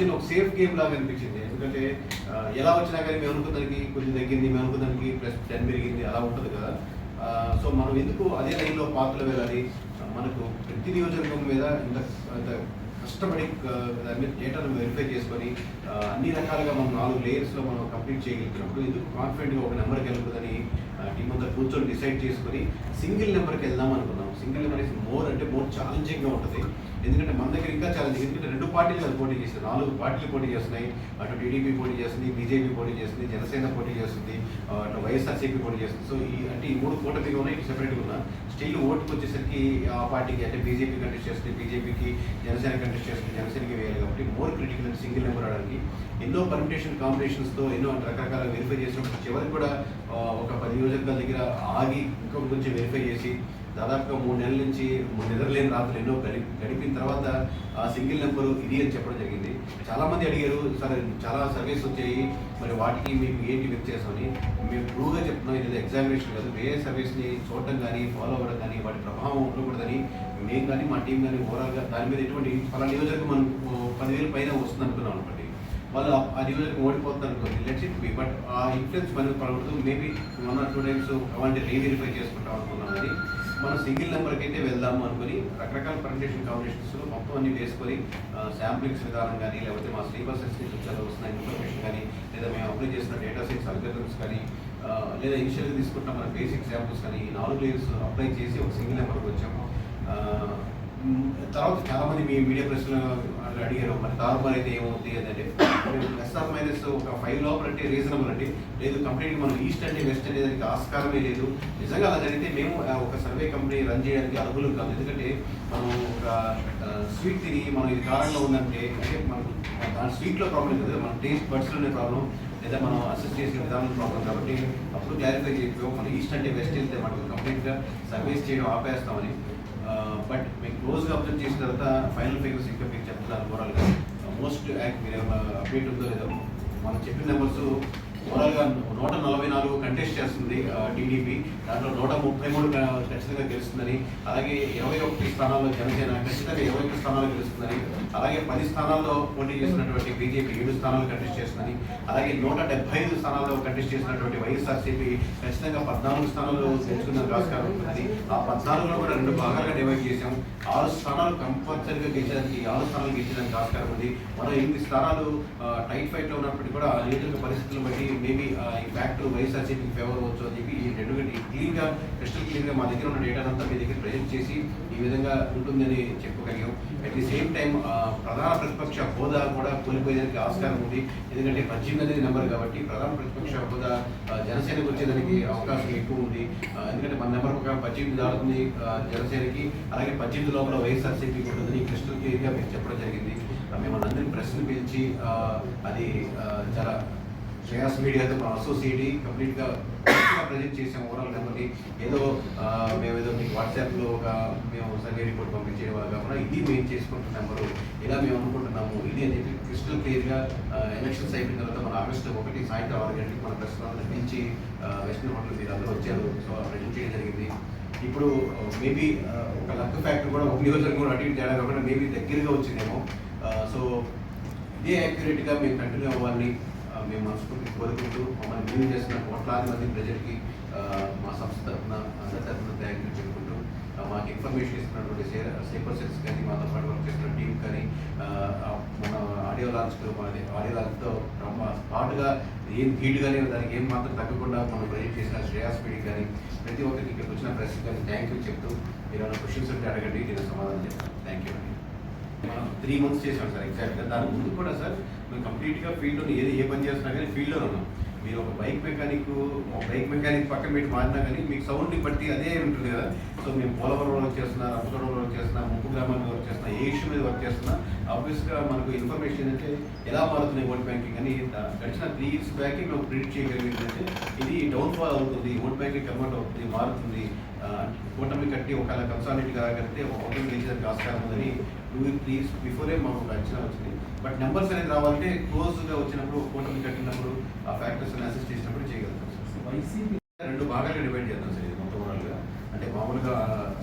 మధ్యలో ఒక safe game లాగా అనిపించింది. ఎందుకంటే ఎలా వచ్చినా కానీ మేము అనుకున్నదానికి కొంచెం తగ్గింది మేము అనుకున్నదానికి ప్లస్ టెన్ పెరిగింది అలా ఉంటుంది కదా. సో మనం ఎందుకు అదే లైన్లో పాత్రలు వెళ్ళాలి మనకు ప్రతి నియోజకవర్గం మీద ఇంత కష్టపడి దాని మీద డేటాను వెరిఫై చేసుకొని అన్ని రకాలుగా మనం నాలుగు లేయర్స్లో మనం కంప్లీట్ చేయగలిగినప్పుడు ఎందుకు కాన్ఫిడెంట్గా ఒక నెంబర్కి వెళ్ళకూడదని టీమ్ అంతా కూర్చొని డిసైడ్ చేసుకొని సింగిల్ నెంబర్కి వెళ్దాం అనుకున్నాం. సింగిల్ నెంబర్ ఇస్ మోర్ అంటే మోర్ ఛాలెంజింగ్గా ఉంటుంది. ఎందుకంటే మన దగ్గర ఇంకా ఛాలెంజింగ్ ఎందుకంటే రెండు పార్టీలు అది పోటీ చేస్తాయి నాలుగు పార్టీలు పోటీ చేస్తున్నాయి. అటు టీడీపీ పోటీ చేస్తుంది బీజేపీ పోటీ చేస్తుంది జనసేన పోటీ చేస్తుంది అటు వైఎస్ఆర్సీపీ పోటీ చేస్తుంది. సో ఈ అంటే ఈ మూడు కూటమిగా ఉన్నాయి ఇటు సెపరేట్గా ఉన్నా స్టిల్ ఓటుకు వచ్చేసరికి ఆ పార్టీకి అంటే బీజేపీ కంటెస్ట్ చేస్తుంది బీజేపీకి జనసేన కంటెస్ట్ చేస్తుంది జనసేనకి వేయాలి కాబట్టి మోర్ క్రిటికల్ అంటే సింగిల్ నెంబర్ ఆడడానికి ఎన్నో పర్మిటేషన్ కాంబినేషన్స్తో ఎన్నో రకరకాల వెరిఫై చేసినప్పుడు చివరికి కూడా ఒక పది నియోజకవర్గాల దగ్గర ఆగి ఇంకొక కొంచెం వెరిఫై చేసి దాదాపుగా మూడు నెలల నుంచి మూడు నిద్రలేని రాత్రులు ఎన్నో గడి గడిపిన తర్వాత ఆ సింగిల్ నెంబర్ ఇది అని చెప్పడం జరిగింది. చాలా మంది అడిగారు సరే చాలా సర్వీస్ వచ్చాయి మరి వాటికి మీకు ఏంటి వ్యత్యాసమని మేము ప్రూవ్గా చెప్తున్నాం ఇది ఎగ్జామినేషన్ కాదు వేరే సర్వీస్ని చూడటం కానీ ఫాలో అవ్వడం కానీ వాటి ప్రభావం ఉండకూడదని మేము కానీ మా టీం కానీ ఓవరాల్గా దాని మీద ఎటువంటి పలా నియోజకవర్గం మనం పదివేల పైన వస్తుంది అనుకున్నాం అనుకోండి. వాళ్ళు ఆ- నియోజకవర్గం ఓడిపోతున్నారు అనుకోండి లెట్స్ ఇట్ బి బట్ ఆ ఇన్ఫ్లుయెన్స్ మనం పడకూడదు. Maybe one or two times అలాంటి రీవెరిఫై చేసుకుంటాం అనుకున్నాం కానీ మనం సింగిల్ నెంబర్కి అయితే వెళ్దాము అనుకుని రకరకాల ప్రజెంటేషన్ కాంబినేషన్స్ మొత్తం అన్ని వేసుకొని శాంప్లింగ్స్ విధానం కానీ లేకపోతే మా సిలబస్ ఎక్స్టెన్షన్ వస్తున్న ఇన్ఫర్మేషన్ కానీ లేదా మేము అప్లై చేసిన డేటా సెట్స్ అల్గరిథమ్స్ కానీ లేదా ఇనిషియల్గా తీసుకుంటున్న మన బేసిక్ శాంపుల్స్ కానీ ఈ నాలుగు లేయర్స్ అప్లై చేసి ఒక సింగిల్ నెంబర్కి వచ్చాము. తర్వాత చాలా మంది మీ మీడియా ప్రశ్నలు అడిగారు మరి తారుమారు అయితే ఏమవుతుంది అని అంటే ప్లస్ ఆర్ మైనస్ ఒక ఫైవ్ లోపల అంటే రీజనబుల్ అండి. లేదు కంప్లీట్ మనం ఈస్ట్ అంటే వెస్ట్ అనే దానికి ఆస్కారమే లేదు. నిజంగా అలా జరిగితే మేము ఆ, ఒక సర్వే కంపెనీ రన్ చేయడానికి అర్హులు కాదు. ఎందుకంటే మనం ఒక స్వీట్ తిని మనం ఇది కారంగా ఉందంటే అంటే మనకు దాని స్వీట్లో ప్రాబ్లం లేదు మన టేస్ట్ బడ్స్లోనే ప్రాబ్లం లేదా మనం అసెస్ చేసే విధానం ప్రాబ్లం కాబట్టి అప్పుడు క్లారిఫై చేయకపో మనం ఈస్ట్ అంటే వెస్ట్ వెళ్తే మనకు కంప్లీట్గా సర్వీస్ చేయడం ఆపేస్తామని బట్ మేము క్లోజ్గా అబ్జర్వ్ చేసిన తర్వాత ఫైనల్ ఫిగర్స్ ఇంకా మీకు చెప్తున్నారు ఓవరాల్గా మోస్ట్ యాక్ట్ మీరు అప్డేట్ ఉందో లేదో. మనం చెప్పిన నెంబర్స్ ఓవరాల్గా నూట నలభై నాలుగు కంటెస్ట్ చేస్తుంది టీడీపీ దాంట్లో నూట ముప్పై మూడు ఖచ్చితంగా గెలుస్తుందని అలాగే ఇరవై ఒకటి స్థానాల్లో జనసేన ఖచ్చితంగా ఇరవై ఒకటి స్థానాలు గెలుస్తుందని అలాగే పది స్థానాల్లో పోటీ చేసినటువంటి బీజేపీ ఏడు స్థానాలు కంటెస్ట్ చేస్తుందని అలాగే నూట డెబ్బై ఐదు స్థానాల్లో కంటెస్ట్ చేసినటువంటి వైఎస్ఆర్సీపీ ఖచ్చితంగా పద్నాలుగు స్థానాల్లో గెలుచుకున్న ఆస్కారం ఉంటుంది ఆ పద్నాలుగులో కూడా రెండు భాగాలుగా డివైడ్ చేశాం. ఆరు స్థానాలు కంపల్సరీగా గెలిచడానికి ఆరు స్థానాలు గెలిచడానికి ఆస్కారం ఉంది. మరో ఎనిమిది స్థానాలు టైట్ ఫైట్లో ఉన్నప్పటికీ కూడా ఆ పరిస్థితులు పరిస్థితులను బట్టి మేబీ ఈ ఫ్యాక్ట్ వైఎస్ఆర్సీపీకి ఫేవర్ అవ్వచ్చు అని చెప్పి ఈ రెండు క్లీన్గా క్రిస్టల్ క్లీన్గా మా దగ్గర ఉన్న డేటా అంతా మీ దగ్గర ప్రజెంట్ చేసి ఈ విధంగా ఉంటుందని చెప్పగలిగాం. అట్ ది సేమ్ టైం ప్రధాన ప్రతిపక్ష హోదా కూడా కోల్పోయేదానికి ఆస్కారం ఉంది. ఎందుకంటే పద్దెనిమిది అనేది నెంబర్ కాబట్టి ప్రధాన ప్రతిపక్ష హోదా జనసేనకు వచ్చేదానికి అవకాశం ఎక్కువ ఉంది. ఎందుకంటే మన నెంబర్ ప్రకారం పద్దెనిమిది దాడుతుంది జనసేనకి. అలాగే పద్దెనిమిది లోపల వైఎస్ఆర్సీపీకి ఉంటుందని క్రిస్టల్ క్లియర్గా మీకు చెప్పడం జరిగింది. మిమ్మల్ని అందరినీ ప్రశ్నలు పిలిచి అది చాలా శ్రేయాస్ మీడియాతో మనం అసోసియేట్ కంప్లీట్గా ప్రజెంట్ చేసాం ఓవరాల్ కాబట్టి ఏదో మేము ఏదో మీకు వాట్సాప్లో ఒక మేము సర్వే రిపోర్ట్ పంపించే వాళ్ళు కాకుండా ఇది మేము చేసుకుంటున్న ఇలా మేము అనుకుంటున్నాము ఇది అని చెప్పి క్రిస్టల్ క్లియర్గా ఎలక్షన్స్ అయిపోయిన తర్వాత మన ఆగస్టు ఒకటి సాయంత్రం ఆరు గంటలకు మన ప్రశ్నలను పిలిచి వెస్టర్న్ హోటల్ మీరు అందరూ వచ్చారు. సో ప్రజెంట్ చేయడం జరిగింది. ఇప్పుడు మేబీ ఒక లక్ ఫ్యాక్టర్ కూడా ఒక నియోజకవర్గం కూడా అటు ఇటు తేడా కాకుండా మేబీ దగ్గరగా వచ్చిందేమో. సో ఇదే యాక్యురేట్గా మేము కంటిన్యూ అవ్వాలని మేము మనస్ఫూర్తి కోరుకుంటూ మమ్మల్ని వ్యూ చేసిన కోట్లాది మంది ప్రజలకి మా సంస్థ తరఫున అందరి తరఫున థ్యాంక్ యూ చెప్పుకుంటూ మాకు ఇన్ఫర్మేషన్ ఇస్తున్నటువంటి సేపర్ సెట్స్ కానీ మాతో పాటు వర్క్ చేస్తున్న టీం కానీ మన ఆడియో లాంచ్తో మన ఆడియో లాంచ్తో పాటుగా ఏం హీట్గానే దానికి ఏం మాత్రం తగ్గకుండా మనం ప్రజెంట్ చేసిన శ్రేయాస్ పీడి కానీ ప్రతి ఒక్కరికి ఇక్కడికి వచ్చిన ప్రెస్ కానీ థ్యాంక్ యూ చెప్తూ మీరు ఏమైనా క్వశ్చన్స్ ఉంటే అడగండి నేను సమాధానం చెప్తాను. థ్యాంక్ యూ అండి. మనం త్రీ మంత్స్ చేసాం సార్ ఎగ్జాక్ట్గా దాని ముందు కూడా సార్ మేము కంప్లీట్గా ఫీల్డ్లో ఏది ఏ పని చేస్తున్నా కానీ ఫీల్డ్లో ఉన్నాం. మీరు ఒక బైక్ మెకానిక్ ఒక బైక్ మెకానిక్ పక్కన పెట్టి మారినా కానీ మీకు సౌండ్ని బట్టి అదే ఉంటుంది కదా. సో మేము పోలవరం వర్క్ చేస్తున్నా రంపచోడవరం వర్క్ చేస్తున్నా ముప్పు గ్రామానికి వర్క్ చేస్తున్నా ఏ ఇష్యూ మీద వర్క్ చేస్తున్నా ఆబ్వియస్గా మనకు ఇన్ఫర్మేషన్ ఏంటంటే ఎలా మారుతున్నాయి ఓట్ బ్యాంకింగ్ అని గడిచిన త్రీ ఇయర్స్ బ్యాక్ మేము ప్రిడిక్ట్ చేయగలిగిందంటే ఇది డౌన్ ఫాల్ అవుతుంది ఓట్ బ్యాంకింగ్ కన్వర్ట్ అవుతుంది మారుతుంది. కూటమి కట్టి ఒకవేళ కన్సాలిటీ కాగలిగితే ఒక ఓటమి గెలిచేదానికి ఆస్కారం ఉందని టూ త్రీ ఇయర్స్ బిఫోరే మాకు అంచనా వచ్చింది. బట్ నెంబర్స్ అనేది రావాలంటే క్లోజ్గా వచ్చినప్పుడు కూటమి కట్టినప్పుడు ఆ ఫ్యాక్టర్స్ అసెస్ చేసినప్పుడు చేయగలుగుతాం సార్. వైసీపీ రెండు భాగాలుగా డివైడ్ చేద్దాం సార్ మొత్తం ఓవరాల్గా. అంటే మామూలుగా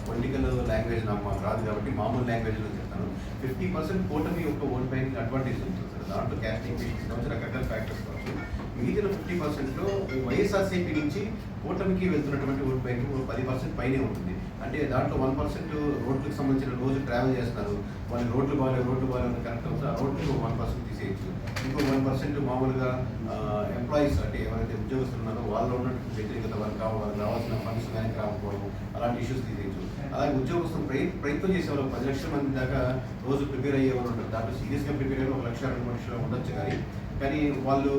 పొలిటికల్ లాంగ్వేజ్ నాకు మాకు రాదు కాబట్టి మామూలు లాంగ్వేజ్లో చెప్తాను. ఫిఫ్టీ పర్సెంట్ కూటమి యొక్క ఓట్ బ్యాంకింగ్ అడ్వాంటేజ్ ఉంటుంది సార్. దాంట్లో క్యాస్టింగ్ ఫీలింగ్స్ కావచ్చు రకరకాల ఫ్యాక్టర్స్ కావచ్చు. మిగిలిన ఫిఫ్టీ పర్సెంట్లో వైఎస్ఆర్సీపీ నుంచి కూటమికి వెళ్తున్నటువంటి ఓట్ బ్యాంక్ పది పర్సెంట్ పైనే ఉంటుంది. అంటే దాంట్లో వన్ పర్సెంట్ రోడ్లకు సంబంధించిన రోజు ట్రావెల్ చేస్తారు. వాళ్ళు రోడ్లు బాగాలేవు రోడ్లు బాగాలేదు కరెక్ట్ అవుతుంది? ఆ రోడ్లు వన్ పర్సెంట్ తీసేయచ్చు. ఇంకో వన్ పర్సెంట్ మామూలుగా ఎంప్లాయీస్ అంటే ఎవరైతే ఉద్యోగస్తులు ఉన్నారో వాళ్ళు ఉన్నట్టు వ్యతిరేకత వారికి కావాలి వాళ్ళకి రావాల్సిన ఫండ్స్ కానీ రాకపోవడం అలాంటి ఇష్యూస్ తీసేయచ్చు. అలాగే ఉద్యోగస్తులు ప్రయ- ప్రయత్నం చేసేవాళ్ళు పది లక్షల మంది దాకా రోజు ప్రిపేర్ అయ్యేవాళ్ళు ఉంటారు. దాంట్లో సీరియస్గా ప్రిపేర్ అయ్యే ఒక లక్ష రెండు లక్షలు ఉండొచ్చు కానీ కానీ వాళ్ళు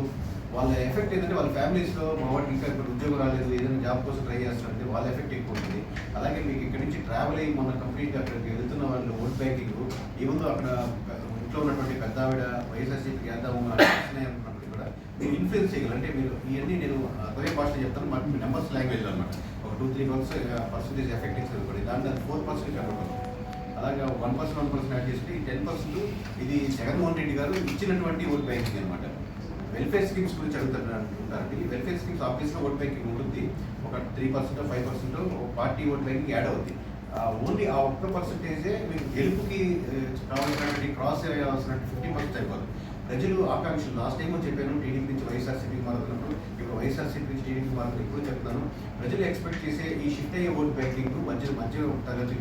వాళ్ళ ఎఫెక్ట్ ఏంటంటే వాళ్ళ ఫ్యామిలీస్లో మా వాడికి ఇంకా ఇప్పుడు ఉద్యోగం రాలేదు ఏదైనా జాబ్ కోసం ట్రై చేస్తారంటే వాళ్ళ ఎఫెక్ట్ ఎక్కువ ఉంటుంది. అలాగే మీకు ఇక్కడ నుంచి ట్రావెల్ అయ్యి మన కంప్లీట్ అక్కడికి వెళ్తున్న వాళ్ళు ఓట్ బ్యాంకింగ్ ఏముందో అక్కడ ఇంట్లో ఉన్నటువంటి పెద్ద ఆవిడ వైఎస్ఆర్సీపీకి వేద్దాము అనుకున్నప్పుడు కూడా మీరు ఇన్ఫ్లుయెన్స్ చేయగలరు? అంటే మీరు ఇవన్నీ నేను అదే భాషలో చెప్తాను మాకు మీ నెంబర్స్ లాంగ్వేజ్ అనమాట ఒక two three months percentage effect ఇస్తుంది కూడా. దాంట్లో ఫోర్ పర్సెంట్ కనబడుతుంది అలాగే one percent one percent add చేస్తే టెన్ పర్సెంట్ ఇది జగన్మోహన్ రెడ్డి గారు ఇచ్చినటువంటి ఓట్ బ్యాంకింగ్ అనమాట వెల్ఫేర్ స్కీమ్స్ గురించి అడుగుతున్నారండి అంటారండి వెల్ఫేర్ స్కీమ్స్ ఆఫీస్లో ఓట్ బ్యాంకింగ్ ఉంటుంది. ఒక three percent five percent party vote banking add అవుతుంది ఓన్లీ ఆ ఒక్క పర్సెంటేజే మీకు గెలుపుకి కావాల్సినటువంటి క్రాస్ అయ్యాల్సిన ఫిఫ్టీ పర్సెంట్ అయిపోతుంది ప్రజలు ఆకాంక్షలు. లాస్ట్ టైం చెప్పాను టీడీపీ నుంచి వైఎస్ఆర్సీపీ మారుతున్నప్పుడు వైఎస్ఆర్సీపీ నుంచి వాళ్ళకి మారుతున్నప్పుడు చెప్తాను. ప్రజలు ఎక్స్పెక్ట్ చేసే ఈ షిఫ్ట్ అయ్యే ఓట్ బ్యాంకింగ్ మధ్య మధ్య తరగతి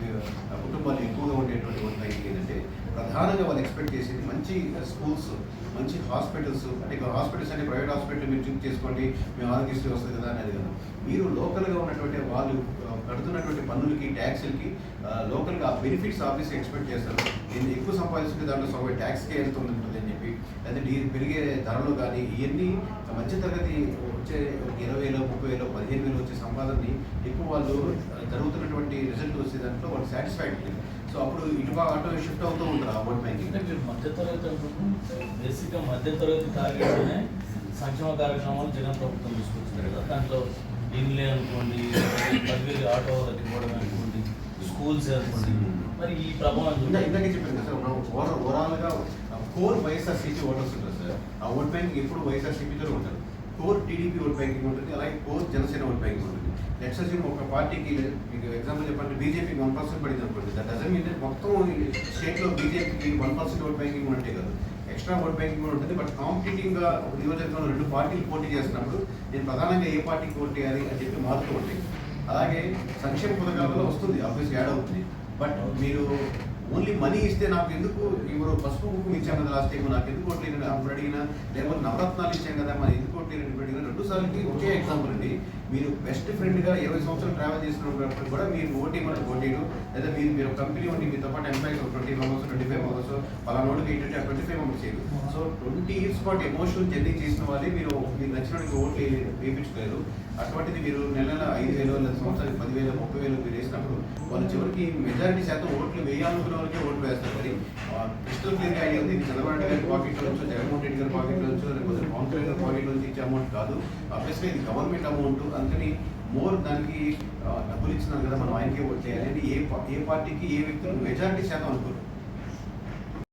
కుటుంబాలు ఎక్కువగా ఉండేటువంటి ఓట్ బ్యాంకింగ్ ఏంటంటే ప్రధానంగా వాళ్ళు ఎక్స్పెక్ట్ చేసేది మంచి స్కూల్స్ మంచి హాస్పిటల్స్ అంటే హాస్పిటల్స్ అంటే ప్రైవేట్ హాస్పిటల్ మీరు చూస్ చేసుకోండి మేము ఆరోగ్యశ్రీ వస్తుంది కదా అనేది కదా. మీరు లోకల్గా ఉన్నటువంటి వాళ్ళు కడుతున్నటువంటి పన్నులకి ట్యాక్స్లకి లోకల్గా ఆ బెనిఫిట్స్ ఆఫీస్ ఎక్స్పెక్ట్ చేస్తారు. నేను ఎక్కువ సంపాదించుకునే దాంట్లో సగం ట్యాక్స్కే వెళ్తుంది ఉంటుంది అని చెప్పి లేదా పెరిగే ధరలు కానీ ఇవన్నీ మధ్యతరగతి వచ్చే ఇరవై వేలు ముప్పై వేలు పదిహేను వేలు వచ్చే సంపాదనని ఎక్కువ వాళ్ళు జరుగుతున్నటువంటి రిజల్ట్ వచ్చే దాంట్లో వాళ్ళు సాటిస్ఫాక్టరీ సో అప్పుడు ఇటు అటు షిఫ్ట్ అవుతూ ఉంటారు ఓట్ బ్యాంకింగ్ అంటే మీరు మధ్యతరగతి బేసిక్గా మధ్యతరగతి టార్గెట్లోనే సంక్షేమ కార్యక్రమాలు జగన్ ప్రభుత్వం తీసుకొచ్చింది కదా. దాంట్లో ఇండ్లే అనుకోండి పదివేలు ఆటో వాళ్ళకి ఇవ్వడం అనుకోండి స్కూల్స్ అనుకోండి. మరి ఈ ప్రభావం. ఇందాకే చెప్పాను సార్ మనం ఓవర్ ఓవరాల్గా కోర్ వైఎస్ఆర్సీపీ ఓటర్స్ ఉంటారు సార్. ఆ ఓట్ బ్యాంకింగ్ ఎప్పుడు వైఎస్ఆర్సీపీతో ఉంటారు. కోర్ టీడీపీ ఓట్ బ్యాంకింగ్ ఉంటుంది అలాగే కోర్ జనసేన ఓట్ బ్యాంకింగ్ ఉంటుంది. లెట్స్ వచ్చి ఒక పార్టీకి మీకు ఎగ్జాంపుల్ చెప్పాలంటే బీజేపీకి వన్ పర్సెంట్ పడింది అనుకోండి. దట్ డజన్ మీన్ మొత్తం స్టేట్లో బీజేపీకి వన్ పర్సెంట్ ఓట్ బ్యాంకింగ్ ఉంటే కాదు. ఎక్స్ట్రా ఓట్ బ్యాంకింగ్ కూడా ఉంటుంది. బట్ కాంపిటేటివ్గా నియోజకవర్గంలో రెండు పార్టీలు పోటీ చేస్తున్నప్పుడు నేను ప్రధానంగా ఏ పార్టీకి ఓట్ చేయాలి అని చెప్పి మారుతూ ఉంటాయి. అలాగే సంక్షేమ పథకాలలో వస్తుంది. ఆఫీస్ యాడ్ అవుతుంది. బట్ మీరు ఓన్లీ మనీ ఇస్తే నాకు ఎందుకు ఇవ్వరు పసుపు కుంకుమ ఇచ్చాం కదా లాస్ట్ టైం నాకు ఎందుకు ఓట్లేదు అప్పుడు అడిగినా లేకపోతే నవరత్నాలు ఇచ్చాం కదా మరి ఎందుకు ఓట్లేదు ఇప్పుడు అడిగినా రెండు సార్లకి ఒకే ఎగ్జాంపుల్ అండి. మీరు బెస్ట్ ఫ్రెండ్గా ఇరవై సంవత్సరాలు ట్రావెల్ చేసినప్పుడు కూడా మీరు ఓటీ మనం ఓటీలు లేదా మీరు మీరు కంపెనీ ఉండి మీతో పాటు employees twenty members twenty five members పలానోడికి ఏంటంటే ట్వంటీ ఫైవ్ మెంబర్స్ చేయరు సో ట్వంటీ ఇయర్స్ పాటు ఎమోషనల్ జర్నీ చేసిన వాళ్ళే మీరు మీరు నచ్చినట్టు ఓట్లు వేయించుకోలేరు. అటువంటిది మీరు నెల నెల ఐదు వేలు లేదా సంవత్సరానికి పదివేలు ముప్పై వేలు మీరు వేసినప్పుడు వాళ్ళు చివరికి మెజారిటీ శాతం ఓట్లు వేయాలనుకున్న వాళ్ళకే ఓట్లు వేస్తారు. మరి క్రిస్టల్ క్లియర్ ఉంది చంద్రబాబు గారి పాకెట్ నుంచి జగన్మోహన్ రెడ్డి గారి పాకెట్ నుంచి లేకపోతే పవన్ కళ్యాణ్ గారి పాకెట్ నుంచి ఇచ్చే అమౌంట్ కాదు. ఆబ్వియస్గా ఇది గవర్నమెంట్ అమౌంట్ అందుకని మోర్ దానికి డబ్బులు ఇచ్చినారు కదా మనం ఆయనకే ఓట్ చేయాలి. అంటే ఏ ఏ పార్టీకి ఏ వ్యక్తులు మెజారిటీ శాతం అనుకోరు.